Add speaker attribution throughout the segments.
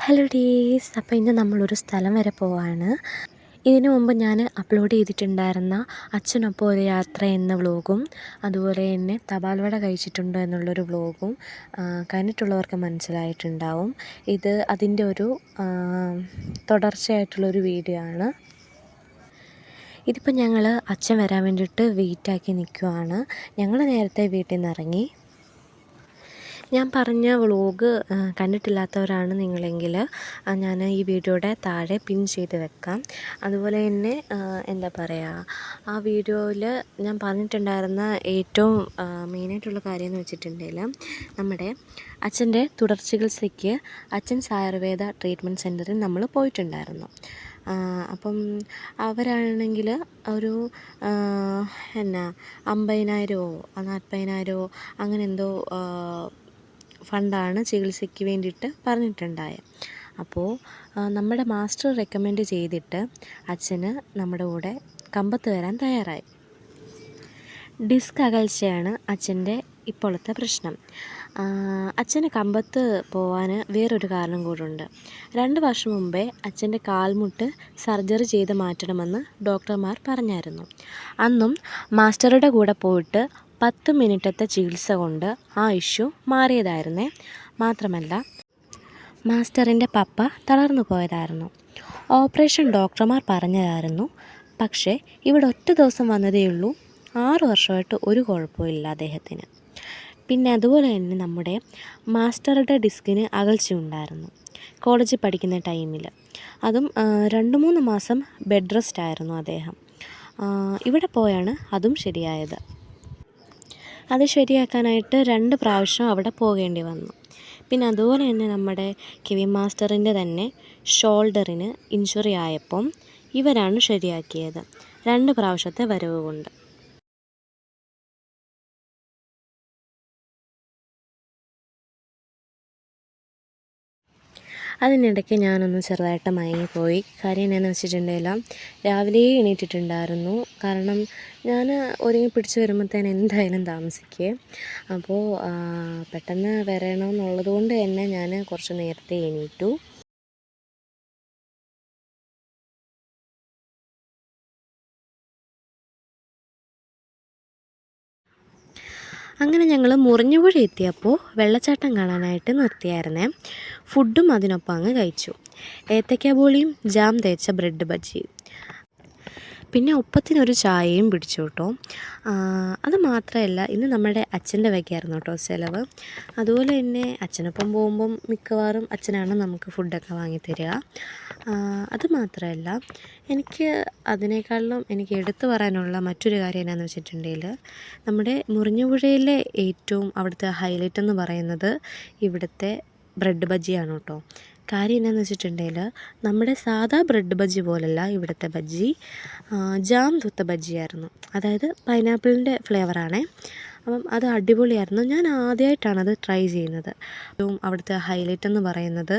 Speaker 1: Hello ഡീസ് അപ്പോൾ ഇന്ന് നമ്മളൊരു സ്ഥലം വരെ പോവാണ്. ഇതിനു മുമ്പ് ഞാൻ അപ്ലോഡ് ചെയ്തിട്ടുണ്ടായിരുന്ന അച്ഛനൊപ്പം ഒരു യാത്ര എന്ന വ്ലോഗും അതുപോലെ തന്നെ തപാൽ വട കഴിച്ചിട്ടുണ്ടോ എന്നുള്ളൊരു വ്ലോഗും കണ്ടിട്ടുള്ളവർക്ക് മനസ്സിലായിട്ടുണ്ടാവും. ഇത് അതിന്റെ ഒരു തുടർച്ചയായിട്ടുള്ളൊരു വീഡിയോ ആണ്. ഇതിപ്പോൾ ഞങ്ങൾ അച്ഛൻ വരാൻ വേണ്ടിയിട്ട് വെയിറ്റാക്കി നിൽക്കുവാണ് ഞങ്ങൾ നേരത്തെ വീട്ടിൽ നിന്ന് ഇറങ്ങി. ഞാൻ പറഞ്ഞ വ്ളോഗ് കണ്ടിട്ടില്ലാത്തവരാണ് നിങ്ങളെങ്കിൽ ഞാൻ ഈ വീഡിയോയുടെ താഴെ പിൻ ചെയ്ത് വെക്കാം. അതുപോലെ തന്നെ എന്താ പറയുക ആ വീഡിയോയിൽ ഞാൻ പറഞ്ഞിട്ടുണ്ടായിരുന്ന ഏറ്റവും മെയിനായിട്ടുള്ള കാര്യം എന്ന് വെച്ചിട്ടുണ്ടെങ്കിൽ നമ്മുടെ അച്ഛന്റെ തുടർ ചികിത്സയ്ക്ക് അച്ഛൻസ് ആയുർവേദ ട്രീറ്റ്മെന്റ് സെന്ററിൽ നമ്മൾ പോയിട്ടുണ്ടായിരുന്നു. അപ്പം അവരാണെങ്കിൽ ഒരു എന്നാ അമ്പതിനായിരമോ നാൽപ്പതിനായിരമോ അങ്ങനെ എന്തോ ഫണ്ടാണ് ചികിത്സയ്ക്ക് വേണ്ടിയിട്ട് പറഞ്ഞിട്ടുണ്ടായത് അപ്പോൾ നമ്മുടെ മാസ്റ്റർ റെക്കമെൻഡ് ചെയ്തിട്ട് അച്ഛന് നമ്മുടെ കൂടെ കമ്പത്ത് വരാൻ തയ്യാറായി. ഡിസ്ക് അകൽച്ചയാണ് അച്ഛന്റെ ഇപ്പോഴത്തെ പ്രശ്നം. അച്ഛന് കമ്പത്ത് പോവാൻ വേറൊരു കാരണം കൂടുണ്ട് രണ്ട് വർഷം മുമ്പേ അച്ഛന്റെ കാൽമുട്ട് സർജറി ചെയ്ത് മാറ്റണമെന്ന് ഡോക്ടർമാർ പറഞ്ഞായിരുന്നു. അന്നും മാസ്റ്ററുടെ കൂടെ പോയിട്ട് പത്ത് മിനിറ്റത്തെ ചികിത്സ കൊണ്ട് ആ ഇഷ്യൂ മാറിയതായിരുന്നേ. മാത്രമല്ല മാസ്റ്ററിന്റെ പപ്പ തളർന്നു പോയതായിരുന്നു. ഓപ്പറേഷൻ ഡോക്ടർമാർ പറഞ്ഞതായിരുന്നു പക്ഷേ ഇവിടെ ഒറ്റ ദിവസം വന്നതേയുള്ളൂ ആറു വർഷമായിട്ട് ഒരു കുഴപ്പമില്ല അദ്ദേഹത്തിന്. പിന്നെ അതുപോലെ തന്നെ നമ്മുടെ മാസ്റ്ററുടെ ഡിസ്കിന് അകൽച്ചയുണ്ടായിരുന്നു കോളേജിൽ പഠിക്കുന്ന ടൈമിൽ അതും രണ്ട് മൂന്ന് മാസം ബെഡ് റെസ്റ്റ് ആയിരുന്നു അദ്ദേഹം. ഇവിടെ പോയാണ് അതും ശരിയായത്. അത് ശരിയാക്കാനായിട്ട് രണ്ട് പ്രാവശ്യം അവിടെ പോകേണ്ടി വന്നു. പിന്നെ അതുപോലെ തന്നെ നമ്മുടെ കെവിൻ മാസ്റ്ററിന്റെ തന്നെ ഷോൾഡറിന് ഇഞ്ചുറി ആയപ്പം ഇവരാണ് ശരിയാക്കിയത്. രണ്ട് പ്രാവശ്യത്തെ വരവ് കൊണ്ട് അതിനിടയ്ക്ക് ഞാനൊന്ന് ചെറുതായിട്ട് മയങ്ങിപ്പോയി. കാര്യം എന്നാന്ന് വെച്ചിട്ടുണ്ടെങ്കിൽ രാവിലെ എണീറ്റിട്ടുണ്ടായിരുന്നു. കാരണം ഞാൻ ഒരുങ്ങി പിടിച്ച് വരുമ്പോഴത്തേന് എന്തായാലും താമസിക്കേ. അപ്പോൾ പെട്ടെന്ന് വരണമെന്നുള്ളത് കൊണ്ട് തന്നെ ഞാൻ കുറച്ച് നേരത്തെ എണീറ്റു. അങ്ങനെ ഞങ്ങൾ മുറിഞ്ഞുപുഴ എത്തിയപ്പോൾ വെള്ളച്ചാട്ടം കാണാനായിട്ട് നിർത്തിയായിരുന്നേ. ഫുഡും അതിനൊപ്പം അങ്ങ് കഴിച്ചു. ഏത്തയ്ക്ക ബോളിയും ജാം തേച്ച ബ്രെഡ് ബജ്ജിയും. പിന്നെ ഒപ്പത്തിനൊരു ചായയും പിടിച്ചു കേട്ടോ. അത് മാത്രമല്ല ഇന്ന് നമ്മുടെ അച്ഛന്റെ വകയായിരുന്നു കേട്ടോ ചിലവ്. അതുപോലെ തന്നെ അച്ഛനൊപ്പം പോകുമ്പം മിക്കവാറും അച്ഛനാണ് നമുക്ക് ഫുഡൊക്കെ വാങ്ങിത്തരിക അത് മാത്രമല്ല എനിക്ക് അതിനേക്കാളും എനിക്ക് എടുത്തു പറയാനുള്ള മറ്റൊരു കാര്യം എന്നാന്ന് വെച്ചിട്ടുണ്ടെങ്കിൽ നമ്മുടെ മുറിഞ്ഞുപുഴയിലെ ഏറ്റവും അവിടുത്തെ ഹൈലൈറ്റ് എന്ന് പറയുന്നത് ഇവിടുത്തെ ബ്രെഡ് ബജ്ജിയാണ് കേട്ടോ. കാര്യം എന്നാന്ന് വെച്ചിട്ടുണ്ടെങ്കിൽ നമ്മുടെ സാധാ ബ്രെഡ് ബജ്ജി പോലല്ല ഇവിടുത്തെ ബജ്ജി ജാം തൂത്ത ബജ്ജിയായിരുന്നു അതായത് പൈനാപ്പിളിന്റെ ഫ്ലേവറാണേ അപ്പം അത് അടിപൊളിയായിരുന്നു. ഞാൻ ആദ്യമായിട്ടാണത് ട്രൈ ചെയ്യുന്നത്. അവിടുത്തെ ഹൈലൈറ്റ് എന്ന് പറയുന്നത്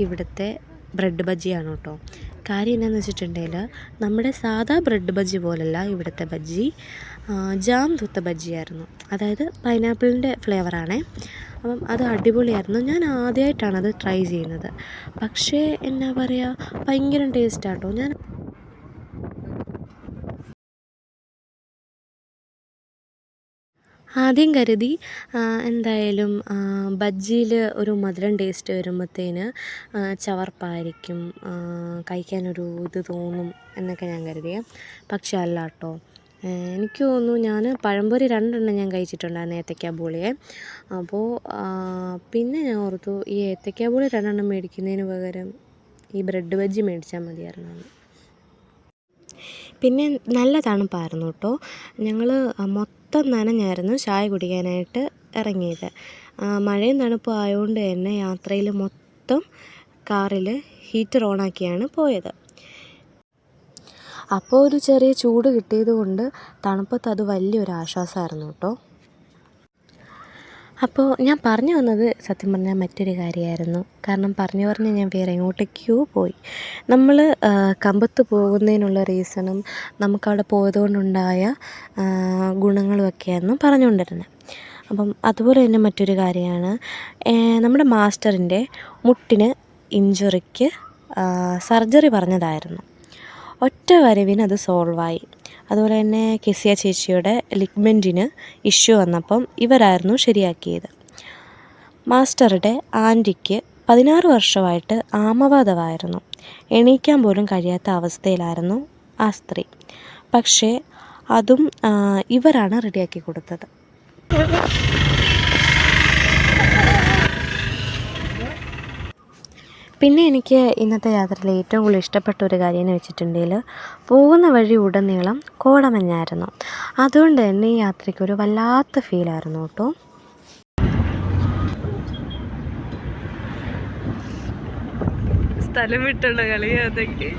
Speaker 1: ഇവിടുത്തെ ബ്രെഡ് ബജ്ജിയാണ് കേട്ടോ. കാര്യം എന്നാന്ന് വെച്ചിട്ടുണ്ടെങ്കിൽ നമ്മുടെ സാധാ ബ്രെഡ് ബജ്ജി പോലല്ല ഇവിടുത്തെ ബജ്ജി ജാം തുത്ത ബജ്ജിയായിരുന്നു. അതായത് പൈനാപ്പിളിന്റെ ഫ്ലേവറാണേ. അപ്പം അത് അടിപൊളിയായിരുന്നു. ഞാൻ ആദ്യമായിട്ടാണ് അത് ട്രൈ ചെയ്യുന്നത്. പക്ഷേ എന്നാ പറയുക ഭയങ്കര ടേസ്റ്റാട്ടോ. ഞാൻ ആദ്യം കരുതി എന്തായാലും ബജ്ജിയിൽ ഒരു മധുരം ടേസ്റ്റ് വരുമ്പോഴത്തേന് ചവർപ്പായിരിക്കും കഴിക്കാനൊരു ഇത് തോന്നും എന്നൊക്കെ ഞാൻ കരുതിയ. പക്ഷെ അല്ല കേട്ടോ എനിക്ക് തോന്നുന്നു ഞാൻ പഴംപൊരി രണ്ടെണ്ണം ഞാൻ കഴിച്ചിട്ടുണ്ടായിരുന്നു ഏത്തയ്ക്ക ബോളിയെ. അപ്പോൾ പിന്നെ ഞാൻ ഓർത്തു ഈ ഏത്തയ്ക്ക ബോളി രണ്ടെണ്ണം മേടിക്കുന്നതിന് പകരം ഈ ബ്രെഡ് ബജ്ജി മേടിച്ചാൽ മതിയായിരുന്നു പിന്നെ നല്ല തണുപ്പായിരുന്നു കേട്ടോ. ഞങ്ങൾ മൊത്തം നനഞ്ഞായിരുന്നു ചായ കുടിക്കാനായിട്ട് ഇറങ്ങിയത്. മഴയും തണുപ്പും ആയതുകൊണ്ട് തന്നെ യാത്രയിൽ മൊത്തം കാറിൽ ഹീറ്റർ ഓണാക്കിയാണ് പോയത്. അപ്പോൾ ഒരു ചെറിയ ചൂട് കിട്ടിയത് കൊണ്ട് തണുപ്പത്ത് അത് വലിയൊരു ആശ്വാസമായിരുന്നു കേട്ടോ. അപ്പോൾ ഞാൻ പറഞ്ഞു വന്നത് സത്യം പറഞ്ഞാൽ മറ്റൊരു കാര്യമായിരുന്നു. കാരണം പറഞ്ഞു പറഞ്ഞ് ഞാൻ വേറെ എങ്ങോട്ടേക്കോ പോയി. നമ്മൾ കമ്പത്ത് പോകുന്നതിനുള്ള റീസണും നമുക്കവിടെ പോയതുകൊണ്ടുണ്ടായ ഗുണങ്ങളുമൊക്കെയായിരുന്നു പറഞ്ഞുകൊണ്ടിരുന്നത്. അപ്പം അതുപോലെ തന്നെ മറ്റൊരു കാര്യമാണ് നമ്മുടെ മാസ്റ്ററിന്റെ മുട്ടിന് ഇഞ്ചുറിക്ക് സർജറി പറഞ്ഞതായിരുന്നു. ഒറ്റ വരവിന് അത് സോൾവായി അതുപോലെ തന്നെ കെസിയ ചേച്ചിയുടെ ലിഗ്മെന്റിന് ഇഷ്യൂ വന്നപ്പം ഇവരായിരുന്നു ശരിയാക്കിയത്. മാസ്റ്ററുടെ ആന്റിക്ക് പതിനാറ് വർഷമായിട്ട് ആമവാദമായിരുന്നു. എണീക്കാൻ പോലും കഴിയാത്ത അവസ്ഥയിലായിരുന്നു ആ സ്ത്രീ. പക്ഷേ അതും ഇവരാണ് റെഡിയാക്കി കൊടുത്തത്. പിന്നെ എനിക്ക് ഇന്നത്തെ യാത്രയിൽ ഏറ്റവും കൂടുതൽ ഇഷ്ടപ്പെട്ട ഒരു കാര്യം എന്ന് വെച്ചിട്ടുണ്ടെങ്കിൽ പോകുന്ന വഴി ഉടനീളം കോടമഞ്ഞായിരുന്നു. അതുകൊണ്ട് തന്നെ ഈ യാത്രയ്ക്ക് ഒരു വല്ലാത്ത ഫീലായിരുന്നു കേട്ടോ.
Speaker 2: സ്ഥലം വിട്ടുള്ള കളി അതൊക്കെ.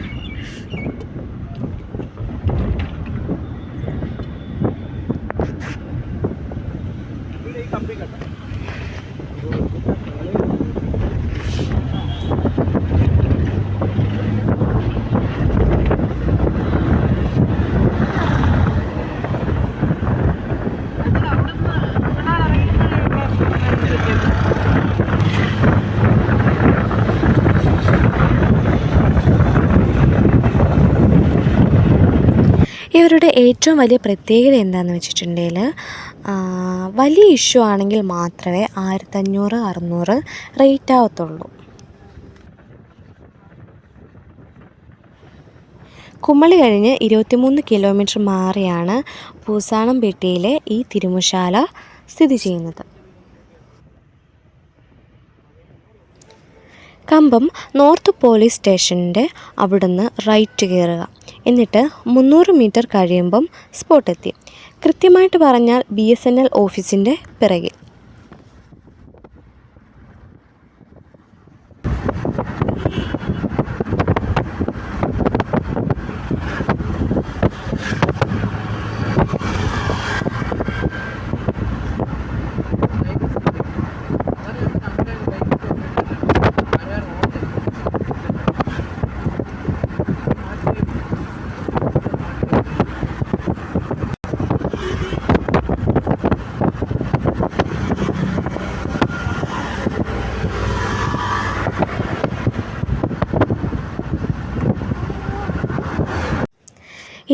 Speaker 1: ഇവരുടെ ഏറ്റവും വലിയ പ്രത്യേകത എന്താണെന്ന് വെച്ചിട്ടുണ്ടെങ്കിൽ വലിയ ഇഷ്യൂ ആണെങ്കിൽ മാത്രമേ ആയിരത്തഞ്ഞൂറ് അറുന്നൂറ് റേറ്റ് ആവത്തുള്ളൂ. കുമ്മളി കഴിഞ്ഞ് ഇരുപത്തിമൂന്ന് കിലോമീറ്റർ മാറിയാണ് പൂസാണംപേട്ടയിലെ ഈ തിരുമുശാല സ്ഥിതി ചെയ്യുന്നത്. കമ്പം നോർത്ത് പോലീസ് സ്റ്റേഷന്റെ അവിടുന്ന് റൈറ്റ് കയറുക. എന്നിട്ട് മുന്നൂറ് മീറ്റർ കഴിയുമ്പം സ്പോട്ടെത്തി. കൃത്യമായിട്ട് പറഞ്ഞാൽ ബി എസ് എൻ എൽ ഓഫീസിന്റെ പിറകിൽ.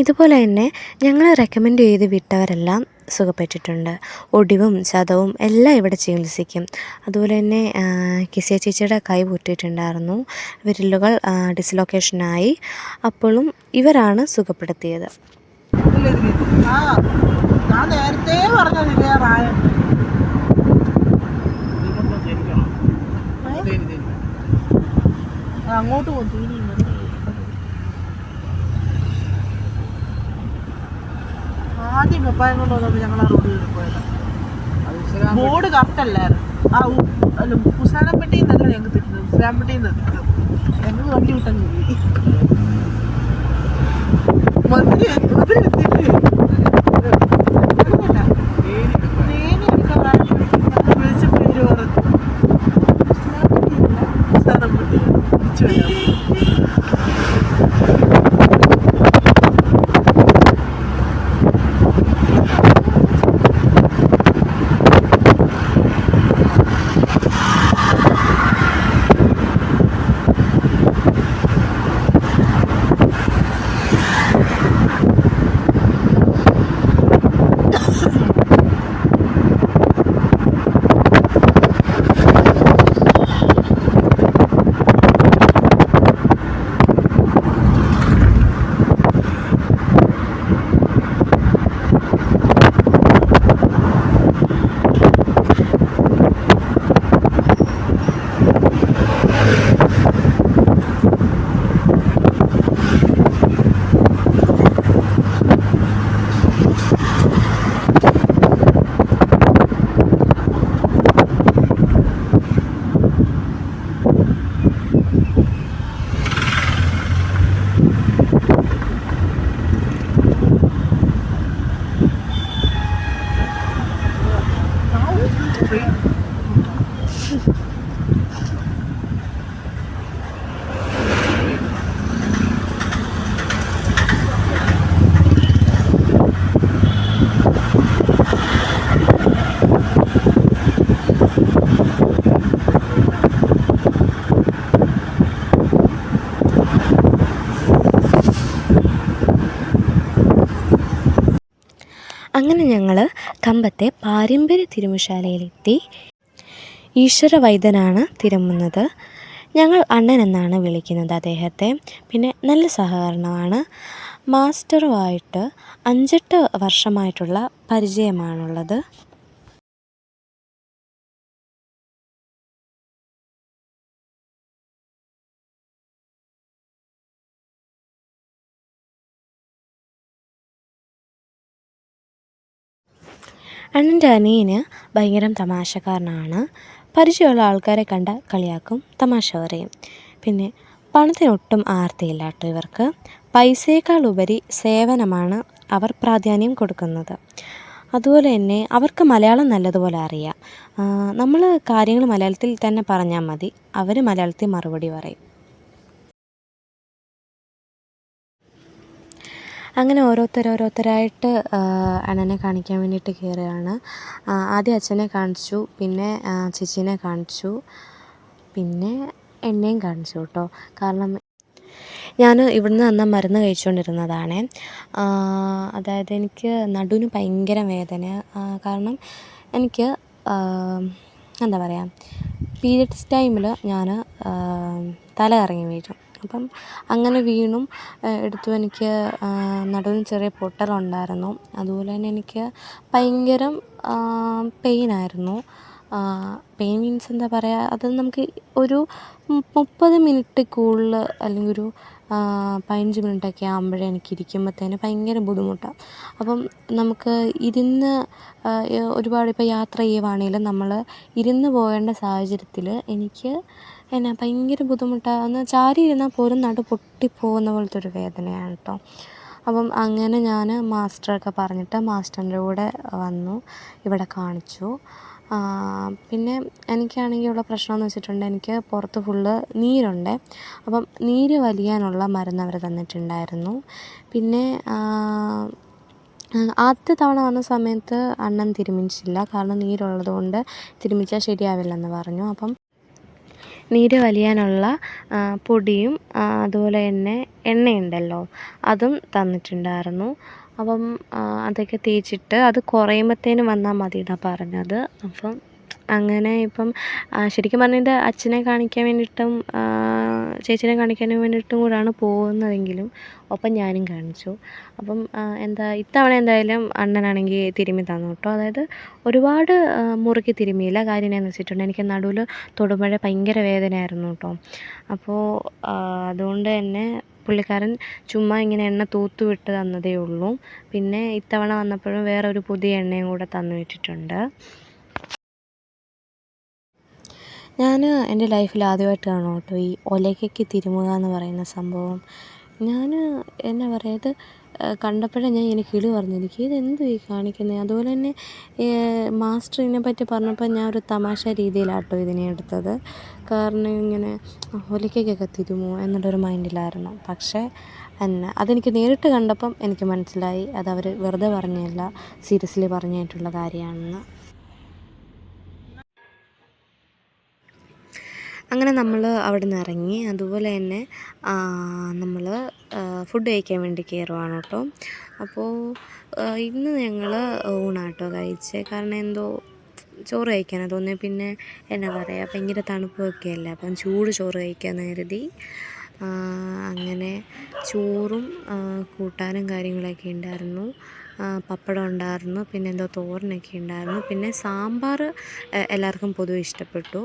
Speaker 1: ഇതുപോലെ തന്നെ ഞങ്ങൾ റെക്കമെൻഡ് ചെയ്ത് വിട്ടവരെല്ലാം സുഖപ്പെട്ടിട്ടുണ്ട്. ഒടിവും ചതവും എല്ലാം ഇവിടെ ചികിത്സിക്കും. അതുപോലെ തന്നെ കിസിയ ചേച്ചിയുടെ കൈ പൊട്ടിയിട്ടുണ്ടായിരുന്നു. വിരലുകൾ ഡിസ്ലൊക്കേഷനായി അപ്പോഴും ഇവരാണ് സുഖപ്പെടുത്തിയത്.
Speaker 3: ഞാൻ നേരത്തെ പറഞ്ഞതില്ലേ റായ. അങ്ങോട്ട് പോകും ആദ്യം പപ്പായം കൊണ്ട് വന്നപ്പോൾ ഞങ്ങൾ ആ റോഡിൽ പോയത് ബോർഡ് കറക്റ്റ് അല്ലായിരുന്നു ആ അല്ല ഉസാനപ്പെട്ടിയിൽ നിന്നല്ല ഞങ്ങൾക്ക് തിരിഞ്ഞത് ഉസാനപ്പെട്ടിയിൽ നിന്ന് ഞങ്ങൾ വണ്ടി വിട്ടങ്ങ് പോയി. മന്ത്രി മന്ത്രി എത്തിയില്ലേ പേര് പറഞ്ഞു ഉസാനപ്പെട്ടി. തിരിച്ചു വരാം.
Speaker 1: ഞങ്ങൾ കമ്പത്തെ പാരമ്പര്യ തിരുമുശാലയിലെത്തി. ഈശ്വര വൈദ്യനാണ് തിരുമുന്നത്. ഞങ്ങൾ അണ്ണൻ എന്നാണ് വിളിക്കുന്നത് അദ്ദേഹത്തെ. പിന്നെ നല്ല സഹകരണമാണ്. മാസ്റ്ററുമായിട്ട് അഞ്ചെട്ട് വർഷമായിട്ടുള്ള പരിചയമാണുള്ളത്. അണ്ണന്റെ അനിയന് ഭയങ്കര തമാശക്കാരനാണ്. പരിചയമുള്ള ആൾക്കാരെ കണ്ട കളിയാക്കും തമാശ പറയും പിന്നെ പണത്തിനൊട്ടും ആർത്തിയില്ല കേട്ടോ ഇവർക്ക്. പൈസയേക്കാൾ ഉപരി സേവനമാണ് അവർ പ്രാധാന്യം കൊടുക്കുന്നത്. അതുപോലെ തന്നെ അവർക്ക് മലയാളം നല്ലതുപോലെ അറിയാം. നമ്മൾ കാര്യങ്ങൾ മലയാളത്തിൽ തന്നെ പറഞ്ഞാൽ മതി. അവർ മലയാളത്തിൽ മറുപടി പറയും. അങ്ങനെ ഓരോരുത്തർ ഓരോരുത്തരായിട്ട് അണ്ണനെ കാണിക്കാൻ വേണ്ടിയിട്ട് കയറുകയാണ് ആദ്യം അച്ഛനെ കാണിച്ചു പിന്നെ ചേച്ചീനെ കാണിച്ചു പിന്നെ എന്നെയും കാണിച്ചു കേട്ടോ. കാരണം ഞാൻ ഇവിടുന്ന് അന്ന് മരുന്ന് കഴിച്ചുകൊണ്ടിരുന്നതാണ് അതായത് എനിക്ക് നടുവിന് ഭയങ്കര വേദന കാരണം എനിക്ക് എന്താ പറയുക പീരിയഡ്സ് ടൈമിൽ ഞാൻ തല കറങ്ങി വീഴും. അപ്പം അങ്ങനെ വീണും എടുത്തു. എനിക്ക് നടുവിന് ചെറിയ പൊട്ടലുണ്ടായിരുന്നു. അതുപോലെ തന്നെ എനിക്ക് ഭയങ്കര പെയിനായിരുന്നു. പെയിൻ മീൻസ് എന്താ പറയുക അത് നമുക്ക് ഒരു മുപ്പത് മിനിറ്റ് കൂടുതൽ അല്ലെങ്കിൽ ഒരു പതിനഞ്ച് മിനിറ്റൊക്കെ ആകുമ്പോഴേ എനിക്ക് ഇരിക്കുമ്പോഴത്തേന് ഭയങ്കര ബുദ്ധിമുട്ടാണ് അപ്പം നമുക്ക് ഇരുന്ന് ഒരുപാട് ഇപ്പോൾ യാത്ര ചെയ്യുവാണെങ്കിലും നമ്മൾ ഇരുന്ന് പോകേണ്ട സാഹചര്യത്തിൽ എനിക്ക് എന്നാ ഭയങ്കര ബുദ്ധിമുട്ടാണ് ഒന്ന് ചാരി ഇരുന്നാൽ പോലും നടു പൊട്ടിപ്പോകുന്ന പോലത്തെ ഒരു വേദനയാണ് കേട്ടോ അപ്പം അങ്ങനെ ഞാൻ മാസ്റ്ററൊക്കെ പറഞ്ഞിട്ട് മാസ്റ്ററിന്റെ കൂടെ വന്നു ഇവിടെ കാണിച്ചു. പിന്നെ എനിക്കാണെങ്കിൽ ഉള്ള പ്രശ്നം വെച്ചിട്ടുണ്ടെങ്കിൽ എനിക്ക് പുറത്ത് ഫുള്ള് നീരുണ്ട്. അപ്പം നീര് വലിയാനുള്ള മരുന്ന് അവർ തന്നിട്ടുണ്ടായിരുന്നു. പിന്നെ ആദ്യത്തെ തവണ വന്ന സമയത്ത് അണ്ണൻ തിരുമിച്ചില്ല. കാരണം നീരുള്ളത് കൊണ്ട് തിരുമിച്ചാൽ ശരിയാവില്ലെന്ന് പറഞ്ഞു. അപ്പം നീര് വലിയാനുള്ള പൊടിയും അതുപോലെ തന്നെ എണ്ണയുണ്ടല്ലോ അതും തന്നിട്ടുണ്ടായിരുന്നു. അപ്പം അതൊക്കെ തേച്ചിട്ട് അത് കുറയുമ്പോഴത്തേനും വന്നാൽ മതി എന്നാണ് പറഞ്ഞത്. അപ്പം അങ്ങനെ ഇപ്പം ശരിക്കും പറഞ്ഞാൽ എന്റെ അച്ഛനെ കാണിക്കാൻ വേണ്ടിയിട്ടും ചേച്ചീനെ കാണിക്കാൻ വേണ്ടിയിട്ടും കൂടാണ് പോകുന്നതെങ്കിലും ഒപ്പം ഞാനും കാണിച്ചു. അപ്പം എന്താ ഇത്തവണ എന്തായാലും അണ്ണനാണെങ്കിൽ തിരുമ്മി തന്നു കേട്ടോ. അതായത് ഒരുപാട് മുറുക്കി തിരുമ്മിയില്ല. കാര്യം എന്നാന്ന് വെച്ചിട്ടുണ്ടെങ്കിൽ എനിക്ക് നടുവിൽ തൊടുമ്പോഴേ ഭയങ്കര വേദനയായിരുന്നു കേട്ടോ. അപ്പോൾ അതുകൊണ്ട് തന്നെ പുള്ളിക്കാരൻ ചുമ്മാ ഇങ്ങനെ എണ്ണ തൂത്തു വിട്ട് തന്നതേ ഉള്ളൂ. പിന്നെ ഇത്തവണ വന്നപ്പോഴും വേറെ ഒരു പുതിയ എണ്ണയും കൂടെ തന്നു വിട്ടിട്ടുണ്ട്. ഞാൻ എന്റെ ലൈഫിൽ ആദ്യമായിട്ടാണ് കേട്ടോ ഈ ഒലയ്ക്കയ്ക്ക് തിരുമുക എന്ന് പറയുന്ന സംഭവം. ഞാൻ എന്നാ പറയുക ഇത് കണ്ടപ്പോഴേ ഞാൻ ഇങ്ങനെ കിളി പറഞ്ഞിരിക്കും ഇതെന്തു ഈ കാണിക്കുന്നത് അതുപോലെ തന്നെ മാസ്റ്റർ ഇതിനെപ്പറ്റി പറഞ്ഞപ്പോൾ ഞാൻ ഒരു തമാശ രീതിയിലാട്ടോ ഇതിനെ എടുത്തത്. കാരണം ഇങ്ങനെ ഒലയ്ക്കയ്ക്കൊക്കെ തിരുമോ എന്നുള്ളൊരു മൈൻഡിലായിരുന്നു. പക്ഷേ എന്നെ അതെനിക്ക് നേരിട്ട് കണ്ടപ്പം എനിക്ക് മനസ്സിലായി. അതവർ വെറുതെ പറഞ്ഞല്ല സീരിയസ്ലി പറഞ്ഞിട്ടുള്ള കാര്യമാണെന്ന്. അങ്ങനെ നമ്മൾ അവിടെ നിന്ന് ഇറങ്ങി. അതുപോലെ തന്നെ നമ്മൾ ഫുഡ് കഴിക്കാൻ വേണ്ടി കയറുവാണ് കേട്ടോ. അപ്പോൾ ഇന്ന് ഞങ്ങൾ ഊണാട്ടോ കഴിച്ചത് കാരണം എന്തോ ചോറ് കഴിക്കാനാണ് തോന്നിയത് പിന്നെ എന്നാ പറയുക ഭയങ്കര തണുപ്പൊക്കെ അല്ലേ അപ്പം ചൂട് ചോറ് കഴിക്കാമെന്ന് കരുതി അങ്ങനെ ചോറും കൂട്ടാനും കാര്യങ്ങളൊക്കെ ഉണ്ടായിരുന്നു. പപ്പടം ഉണ്ടായിരുന്നു പിന്നെ എന്തോ തോരനൊക്കെ ഉണ്ടായിരുന്നു. പിന്നെ സാമ്പാർ എല്ലാവർക്കും പൊതുവെ ഇഷ്ടപ്പെട്ടു.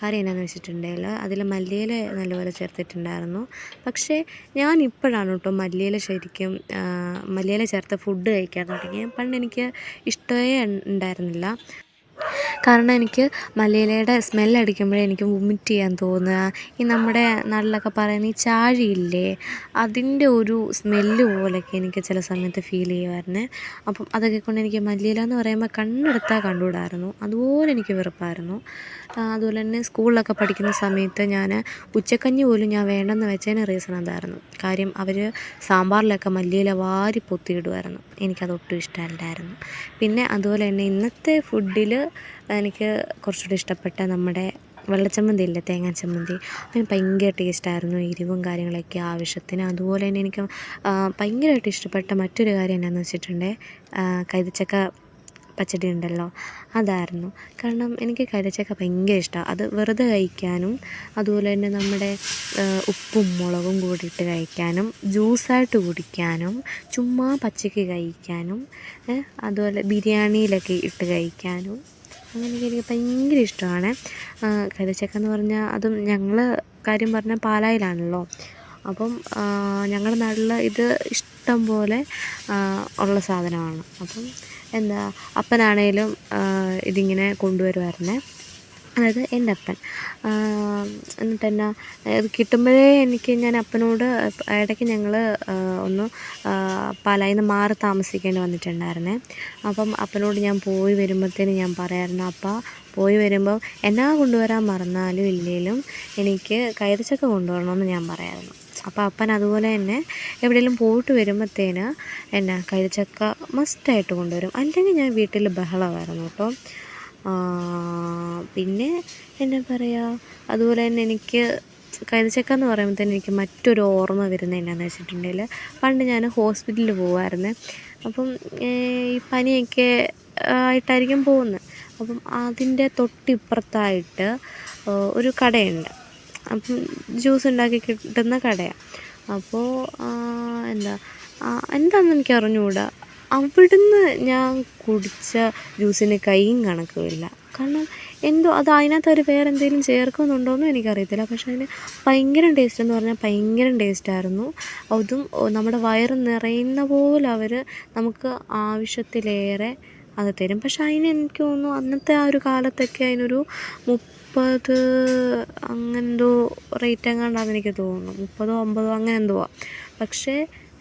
Speaker 1: കാര്യം എന്നാന്ന് വെച്ചിട്ടുണ്ടെങ്കിൽ അതിൽ മല്ലിയില നല്ലപോലെ ചേർത്തിട്ടുണ്ടായിരുന്നു. പക്ഷേ ഞാൻ ഇപ്പോഴാണ് കേട്ടോ മല്ലിയില ശരിക്കും മല്ലിയില ചേർത്ത് ഫുഡ് കഴിക്കാൻ തുടങ്ങിയത്. പണ്ട് എനിക്ക് ഇഷ്ടമേ ഉണ്ടായിരുന്നില്ല. കാരണം എനിക്ക് മല്ലിയിലയുടെ സ്മെല്ലടിക്കുമ്പോഴേ എനിക്ക് വൊമിറ്റ് ചെയ്യാൻ തോന്നുക. ഈ നമ്മുടെ നാട്ടിലൊക്കെ പറയുന്ന ഈ ചാഴിയില്ലേ അതിന്റെ ഒരു സ്മെല്ല് പോലെയൊക്കെ എനിക്ക് ചില സമയത്ത് ഫീൽ ചെയ്യുമായിരുന്നേ. അപ്പം അതൊക്കെ കൊണ്ട് എനിക്ക് മല്ലിയില എന്ന് പറയുമ്പോൾ കണ്ണെടുത്താൽ കണ്ടുകൂടായിരുന്നു. അതുപോലെ എനിക്ക് വെറുപ്പായിരുന്നു. അതുപോലെ തന്നെ സ്കൂളിലൊക്കെ പഠിക്കുന്ന സമയത്ത് ഞാൻ ഉച്ചക്കഞ്ഞി പോലും ഞാൻ വേണ്ടെന്ന് വെച്ചതിന് റീസൺ അതായിരുന്നു. കാര്യം അവർ സാമ്പാറിലൊക്കെ മല്ലിയില വാരി പൊത്തിയിടുമായിരുന്നു. എനിക്കതൊട്ടും ഇഷ്ടമല്ലായിരുന്നു. പിന്നെ അതുപോലെ തന്നെ ഇന്നത്തെ ഫുഡിൽ എനിക്ക് കുറച്ചുകൂടി ഇഷ്ടപ്പെട്ട നമ്മുടെ വെള്ളച്ചമ്മന്തി ഇല്ലേ തേങ്ങാ ചമ്മന്തി അതിന് ഭയങ്കര ടേസ്റ്റായിരുന്നു എരിവും കാര്യങ്ങളൊക്കെ ആവശ്യത്തിന്. അതുപോലെ തന്നെ എനിക്ക് ഭയങ്കരമായിട്ട് ഇഷ്ടപ്പെട്ട മറ്റൊരു കാര്യം എന്നാന്ന് വെച്ചിട്ടുണ്ടെങ്കിൽ കൈതച്ചക്ക പച്ചടി ഉണ്ടല്ലോ അതായിരുന്നു. കാരണം എനിക്ക് കൈതച്ചക്ക ഭയങ്കര ഇഷ്ടമാണ് അത് വെറുതെ കഴിക്കാനും അതുപോലെ തന്നെ നമ്മുടെ ഉപ്പും മുളകും കൂടിയിട്ട് കഴിക്കാനും ജ്യൂസായിട്ട് കുടിക്കാനും ചുമ്മാ പച്ചയ്ക്ക് കഴിക്കാനും അതുപോലെ ബിരിയാണിയിലൊക്കെ ഇട്ട് കഴിക്കാനും അങ്ങനെയൊക്കെ എനിക്ക് ഭയങ്കര ഇഷ്ടമാണ്. കൈതച്ചക്ക എന്ന് പറഞ്ഞാൽ അതും ഞങ്ങൾ കാര്യം പറഞ്ഞാൽ പാലായിലാണല്ലോ. അപ്പം ഞങ്ങളുടെ നാട്ടിൽ ഇത് ഇഷ്ടം പോലെ ഉള്ള സാധനമാണ്. അപ്പം എന്താ അപ്പനാണേലും ഇതിങ്ങനെ കൊണ്ടുവരുമായിരുന്നേ. അതായത് എന്റെ അപ്പൻ. എന്നിട്ട് എന്നാ ഇത് കിട്ടുമ്പോഴേ എനിക്ക് ഞാൻ അപ്പനോട് ഇടയ്ക്ക് ഞങ്ങൾ ഒന്ന് പാലായിൽ നിന്ന് മാറി താമസിക്കേണ്ടി വന്നിട്ടുണ്ടായിരുന്നേ. അപ്പം അപ്പനോട് ഞാൻ പോയി വരുമ്പോഴത്തേന് ഞാൻ പറയായിരുന്നു അപ്പം പോയി വരുമ്പോൾ എന്നാ കൊണ്ടുവരാൻ മറന്നാലും ഇല്ലെങ്കിലും എനിക്ക് കൈതച്ചക്ക കൊണ്ടുവരണമെന്ന് ഞാൻ പറയായിരുന്നു. അപ്പോൾ അപ്പൻ അതുപോലെ തന്നെ എവിടെയെങ്കിലും പോയിട്ട് വരുമ്പോഴത്തേന് എന്നാ കൈതച്ചക്ക മസ്റ്റായിട്ട് കൊണ്ടുവരും. അല്ലെങ്കിൽ ഞാൻ വീട്ടിൽ ബഹളമായിരുന്നു കേട്ടോ. പിന്നെ എന്നാ പറയുക അതുപോലെ തന്നെ എനിക്ക് കൈതച്ചക്ക എന്ന് പറയുമ്പോൾ തന്നെ എനിക്ക് മറ്റൊരു ഓർമ്മ വരുന്നത് എന്നാന്ന് വെച്ചിട്ടുണ്ടെങ്കിൽ പണ്ട് ഞാൻ ഹോസ്പിറ്റലിൽ പോകുമായിരുന്നു അപ്പം ഈ പനിയൊക്കെ ആയിട്ടായിരിക്കും പോകുന്നത് അപ്പം അതിന്റെ തൊട്ടിപ്പുറത്തായിട്ട് ഒരു കടയുണ്ട്. അപ്പം ജ്യൂസ് ഉണ്ടാക്കി കിട്ടുന്ന കടയാണ് അപ്പോൾ എന്താ എന്താണെന്ന് എനിക്ക് അറിഞ്ഞുകൂടാ അവിടുന്ന് ഞാൻ കുടിച്ച ജ്യൂസിന് കൈയും കണക്കുമില്ല കാരണം എന്തോ അത് അതിനകത്ത് അവർ വേറെ എന്തെങ്കിലും ചേർക്കുന്നുണ്ടോയെന്നും എനിക്കറിയത്തില്ല. പക്ഷേ അതിന് ഭയങ്കര ടേസ്റ്റ് എന്ന് പറഞ്ഞാൽ ഭയങ്കര ടേസ്റ്റായിരുന്നു അതും നമ്മുടെ വയറ് നിറയുന്ന പോലെ അവർ നമുക്ക് ആവശ്യത്തിലേറെ അത് തരും. പക്ഷേ അതിന് എനിക്ക് തോന്നുന്നു അന്നത്തെ ആ ഒരു കാലത്തൊക്കെ അതിനൊരു മുപ്പത് അങ്ങനെന്തോ റേറ്റ് എങ്ങാണ്ടാണെന്ന് എനിക്ക് തോന്നുന്നു. മുപ്പതോ അമ്പതോ അങ്ങനെ എന്തോ പക്ഷേ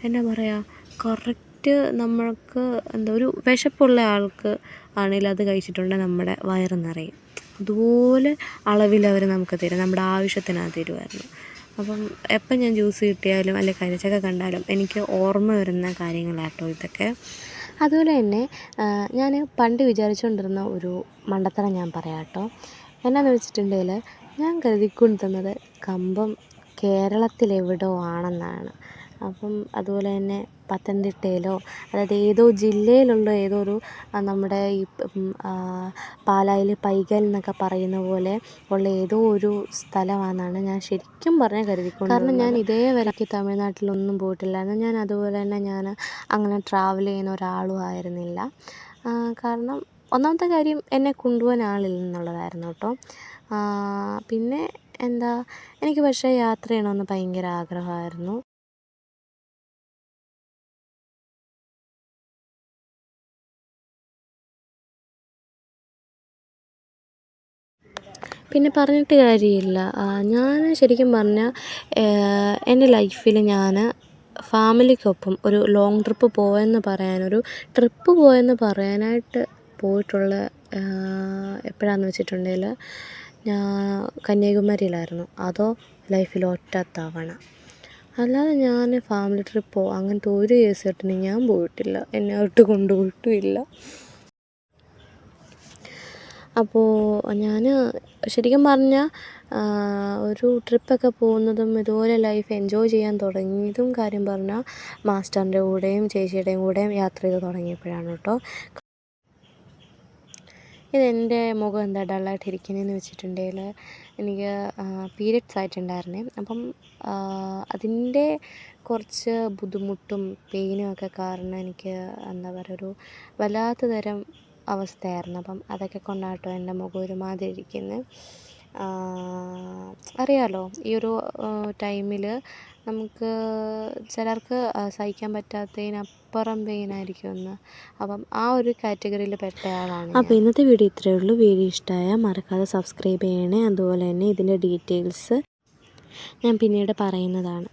Speaker 1: എന്നാ പറയുക കറക്റ്റ് നമ്മൾക്ക് എന്താ ഒരു വിശപ്പുള്ള ആൾക്ക് ആണെങ്കിലും അത് കഴിച്ചിട്ടുണ്ടെങ്കിൽ നമ്മുടെ വയറ് നിറയും. അതുപോലെ അളവിൽ അവർ നമുക്ക് തരും. നമ്മുടെ ആവശ്യത്തിന് അത് തരുമായിരുന്നു. അപ്പം എപ്പം ഞാൻ ജ്യൂസ് കിട്ടിയാലും അല്ലെങ്കിൽ കരിച്ചൊക്കെ കണ്ടാലും എനിക്ക് ഓർമ്മ വരുന്ന കാര്യങ്ങളാട്ടോ ഇതൊക്കെ. അതുപോലെ തന്നെ ഞാൻ പണ്ട് വിചാരിച്ചുകൊണ്ടിരുന്ന ഒരു മണ്ടത്തരം ഞാൻ പറയാം കേട്ടോ എന്നാന്ന് വെച്ചിട്ടുണ്ടെങ്കിൽ ഞാൻ കരുതിക്കൊണ്ടിരുന്നത് കമ്പം കേരളത്തിലെവിടോ ആണെന്നാണ്. അപ്പം അതുപോലെ തന്നെ പത്തനംതിട്ടയിലോ അതായത് ഏതോ ജില്ലയിലുള്ള ഏതോ ഒരു നമ്മുടെ ഈ പാലായിൽ പൈകൽ എന്നൊക്കെ പറയുന്ന പോലെ ഉള്ള ഏതോ ഒരു സ്ഥലമാണെന്നാണ് ഞാൻ ശരിക്കും പറഞ്ഞാൽ കരുതിക്കൊണ്ട് കാരണം ഞാൻ ഇതേ വരയ്ക്ക് തമിഴ്നാട്ടിലൊന്നും പോയിട്ടില്ലായിരുന്നു. ഞാൻ അതുപോലെ തന്നെ ഞാൻ അങ്ങനെ ട്രാവൽ ചെയ്യുന്ന ഒരാളും ആയിരുന്നില്ല. കാരണം ഒന്നാമത്തെ കാര്യം എന്നെ കൊണ്ടുപോകാൻ ആളില്ലെന്നുള്ളതായിരുന്നു കേട്ടോ. പിന്നെ എന്താ എനിക്ക് പക്ഷേ യാത്ര ചെയ്യണമെന്ന് ഭയങ്കര ആഗ്രഹമായിരുന്നു. പിന്നെ പറഞ്ഞിട്ട് കാര്യമില്ല. ഞാൻ ശരിക്കും പറഞ്ഞാൽ എന്റെ ലൈഫിൽ ഞാൻ ഫാമിലിക്കൊപ്പം ഒരു ലോങ് ട്രിപ്പ് പോയെന്ന് പറയാനൊരു ട്രിപ്പ് പോയെന്ന് പറയാനായിട്ട് പോയിട്ടുള്ള എപ്പോഴാന്ന് വെച്ചിട്ടുണ്ടെങ്കിൽ ഞാൻ കന്യാകുമാരിയിലായിരുന്നു. അതോ ലൈഫിൽ ഒറ്റ തവണ. അല്ലാതെ ഞാൻ ഫാമിലി ട്രിപ്പോ അങ്ങനത്തെ ഒരു കേസ് ഞാൻ പോയിട്ടില്ല. എന്നെ ഒട്ട് കൊണ്ടുപോയിട്ടും ഇല്ല. അപ്പോൾ ഞാൻ ശരിക്കും പറഞ്ഞാൽ ഒരു ട്രിപ്പൊക്കെ പോകുന്നതും ഇതുപോലെ ലൈഫ് എൻജോയ് ചെയ്യാൻ തുടങ്ങിയതും കാര്യം പറഞ്ഞാൽ മാസ്റ്ററിന്റെ കൂടെയും ചേച്ചിയുടെയും കൂടെയും യാത്ര ചെയ്ത് തുടങ്ങിയപ്പോഴാണ് കേട്ടോ. ഇതെന്റെ മുഖം എന്താ ഡള്ളായിട്ടിരിക്കുന്നതെന്ന് വെച്ചിട്ടുണ്ടെങ്കിൽ എനിക്ക് പീരിയഡ്സ് ആയിട്ടുണ്ടായിരുന്നേ. അപ്പം അതിന്റെ കുറച്ച് ബുദ്ധിമുട്ടും പെയിനും ഒക്കെ കാരണം എനിക്ക് എന്താ പറയുക ഒരു വല്ലാത്ത തരം അവസ്ഥയായിരുന്നു. അപ്പം അതൊക്കെ കൊണ്ടാട്ടോ എന്റെ മുഖം ഒരുമാതിരി ഇരിക്കുന്നത് അറിയാമല്ലോ ഈ ഒരു ടൈമിൽ നമുക്ക് ചിലർക്ക് സഹിക്കാൻ പറ്റാത്തതിനപ്പുറം പെയിനായിരിക്കുമെന്ന് അപ്പം ആ ഒരു കാറ്റഗറിയിൽ പെട്ടയാളാണ് അപ്പോൾ ഇന്നത്തെ വീഡിയോ ഇത്രയേ ഉള്ളൂ. വീഡിയോ ഇഷ്ടമായാൽ മറക്കാതെ സബ്സ്ക്രൈബ് ചെയ്യണേ. അതുപോലെ തന്നെ ഇതിന്റെ ഡീറ്റെയിൽസ് ഞാൻ പിന്നീട് പറയുന്നതാണ്.